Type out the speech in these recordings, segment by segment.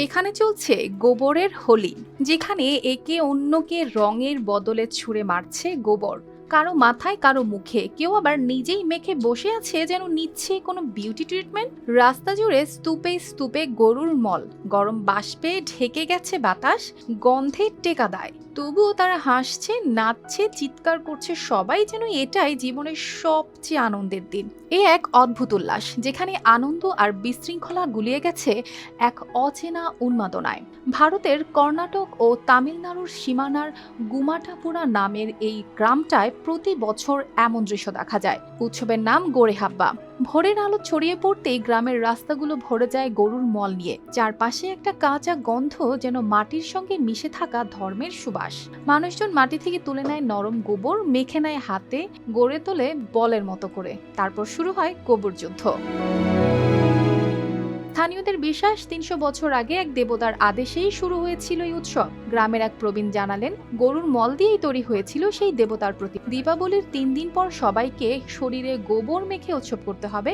এখানে চলছে গোবরের হোলি যেখানে একে অন্যকে রঙের বদলে ছুঁড়ে মারছে গোবর। কারও মাথায়, কারও মুখে। কেউ আবার নিজেই মেখে বসে আছে যেন নিচ্ছে কোনো বিউটি ট্রিটমেন্ট রাস্তা জুড়ে স্তূপে স্তূপে গরুর মল। গরম বাষ্পে ঢেকে গেছে বাতাস, গন্ধে টেকা দেয়। তবুও তারা হাসছে, নাচছে, চিৎকার করছে সবাই যেন এটাই জীবনের সবচেয়ে আনন্দের দিন। এ এক অদ্ভুত উল্লাস, যেখানে আনন্দ আর বিশৃঙ্খলা গুলিয়ে গেছে এক অচেনা উন্মাদনায়। ভারতের কর্ণাটক ও তামিলনাড়ুর সীমানার গুমাটাপুরা নামের এই গ্রামটায় প্রতি বছর এমন দৃশ্য দেখা যায়। উৎসবের নাম গোড়ে হাব্বা। ভোরের আলো ছড়িয়ে পড়তেই গ্রামের রাস্তাগুলো ভরে যায় গরুর মল নিয়ে। চারপাশে একটা কাঁচা গন্ধ যেন মাটির সঙ্গে মিশে থাকা ধর্মের সুবাস। মানুষজন মাটি থেকে তুলে নেয় নরম গোবর, মেখে নেয় হাতে, গড়ে তোলে বলের মতো করে। তারপর শুরু হয় গোবর যুদ্ধ। স্থানীয়দের বিশ্বাস, তিনশো বছর আগে এক দেবতার আদেশেই শুরু হয়েছিল এই উৎসব। গ্রামের এক প্রবীণ জানালেন, গরুর মল দিয়েই তৈরি হয়েছিল সেই দেবতার প্রতি। দীপাবলির তিন দিন পর সবাইকে শরীরে গোবর মেখে উৎসব করতে হবে।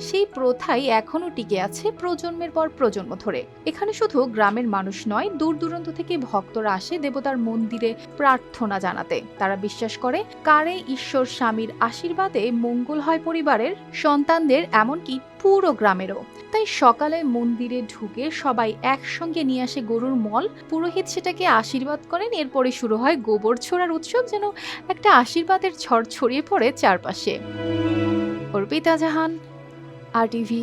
সেই প্রথাই এখনও টিকে আছে প্রজন্মের পর প্রজন্ম ধরে। এখানে শুধু গ্রামের মানুষ নয়, দূর দূরান্ত থেকে ভক্তরা আসে দেবতার মন্দিরে প্রার্থনা জানাতে। তারা বিশ্বাস করে, কারে ঈশ্বর স্বামীর আশীর্বাদে মঙ্গল হয় পরিবারের, সন্তানদের এমনকি পুরো গ্রামেরও। তাই সকালে মন্দিরে ঢুকে সবাই একসঙ্গে নিয়ে আসে গরুর মল। পুরোহিত সেটাকে আশীর্বাদ করেন, এরপরে শুরু হয় গোবর ছোড়ার উৎসব যেন একটা আশীর্বাদের ঝড় ছড়িয়ে পড়ে চারপাশে। অর্পিতা জাহান। আর টিভি